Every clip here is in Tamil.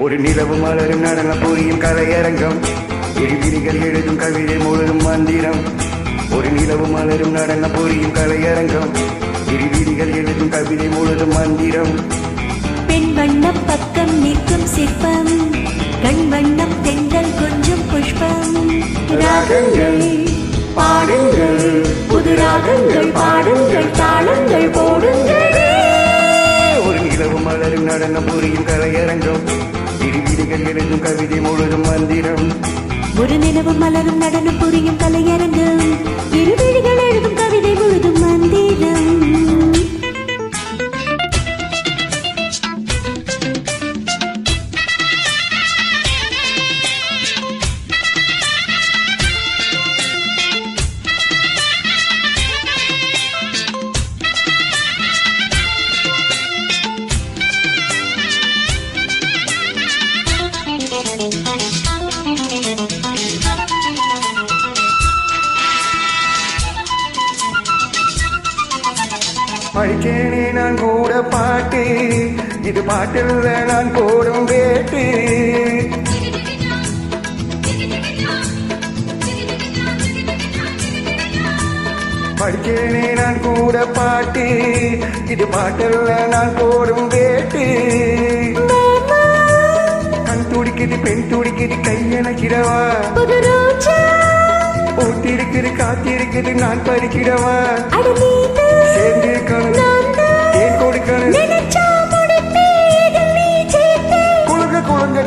ஒரு நிலவு மலரும் நடன புரியும் கலையரங்கம். எரிவிரிகள் எழுதும் கவிதை முழுதும் மந்திரம். ஒரு நிலவு மலரும் நடன புரியும் கலையரங்கம். எரிவிரிகள் எழுதும் கவிதை முழுதும் மந்திரம். பெண் வண்ணம் பக்கம் நிற்கும் சிற்பம். கண் வண்ணம் தென்றல் கொஞ்சம் புஷ்பம். ராகங்கள் பாடுங்கள் புது ராகங்கள் பாடுங்கள் தாளங்கள் போடுங்கள். ஒரு நிலவு மலரும் நடன புரியும் கலையரங்கம். எரிவிரிகள் எழுதும் கவிதை முழுதும் மந்திரம். ஒரு நிலவு மலரும் நடனம் புரியும் கலையரங்கம். படிச்சேனே நான் கூட பாட்டு. இது பாட்டில் நான் போடும் வேட்டு. படிச்சேனே நான் கூட பாட்டு. இது பாட்டில் நான் போடும் வேட்டு. கண் துடிக்குது பெண் துடிக்குது ரோஜா போட்டிருக்குது காத்திருக்குது நான் பறிக்கிடவா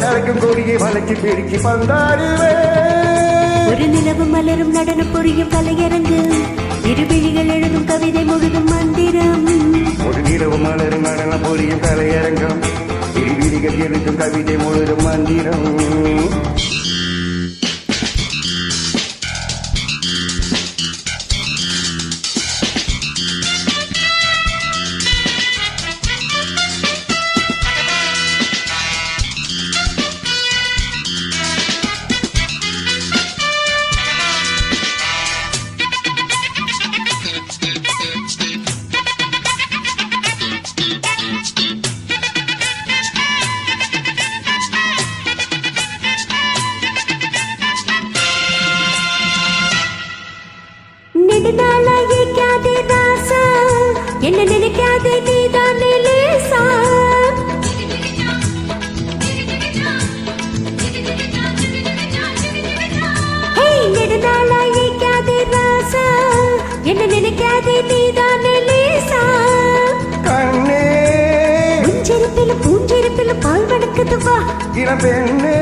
நடக்கும் கொடியை வளைச்சு பிடிச்சு பந்தாடுவேன் ஒரு நிலவு மலரும் நடனம் புரியும் கலையரங்கு இருவிழிகள் எழுதும் கவிதை முழுதும் மந்திரம் ஒரு நிலவு மலரும் நடன பொரியும் கலையரங்கம் இருவிழிகள் எழுதும் கவிதை முழுதும் மந்திரம் என்ன நினைக்காதே நீதானே லேசா? கண்ணே. முன்சிரிப்பிலும் பூஞ்சிரிப்பிலும் பால் வணக்குது வா இளம் பெண்ணே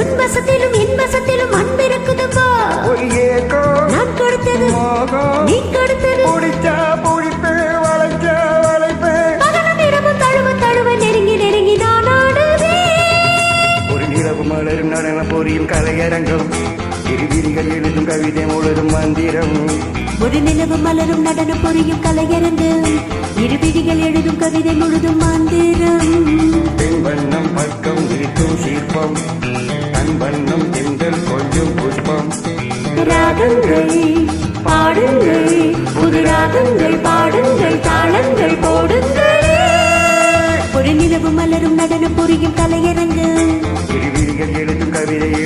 உன் வசத்திலும் என் வசத்திலும் அன்பு இருக்குது வா ஒரு ஏக்கம். நான் கொடுத்தது நீ கொடுத்தது. பிடிச்சா பிடிப்பு வளைச்சா வளைப்பு. பகலும் இரவும் தழுவ தழுவ நெருங்கி நெருங்கி நான் ஆடுவேன். ஒரு நிலவு மலரும் நடன பொரியும் கலையரங்கம். எழுதும் கவிதை முழுதும் மந்திரம். ஒரு நிலவு மலரும் நடனம் புரியும் கலையரங்கு. இருவிழிகள் எழுதும் கவிதை முழுதும் மந்திரம். பெண் வண்ணம் பக்கம் இருக்கும் சிற்பம் தன் வண்ணம் தென்றல் கொஞ்சம் புஷ்பம். ராகங்கள் பாடுங்கள் புது ராகங்கள் பாடுங்கள் தாளங்கள் போடுங்கள். ஒரு நிலவு மலரும் நடனம் இருவிழிகள் எழுதும்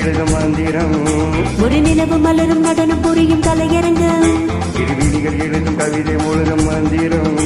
எழுதும் மந்திரம். ஒரு நிலவு மலரும் நடனம் புரியும் கலையரங்கு இருவிழிகள் எழுதும் கவிதை முழுதும் மந்திரம்.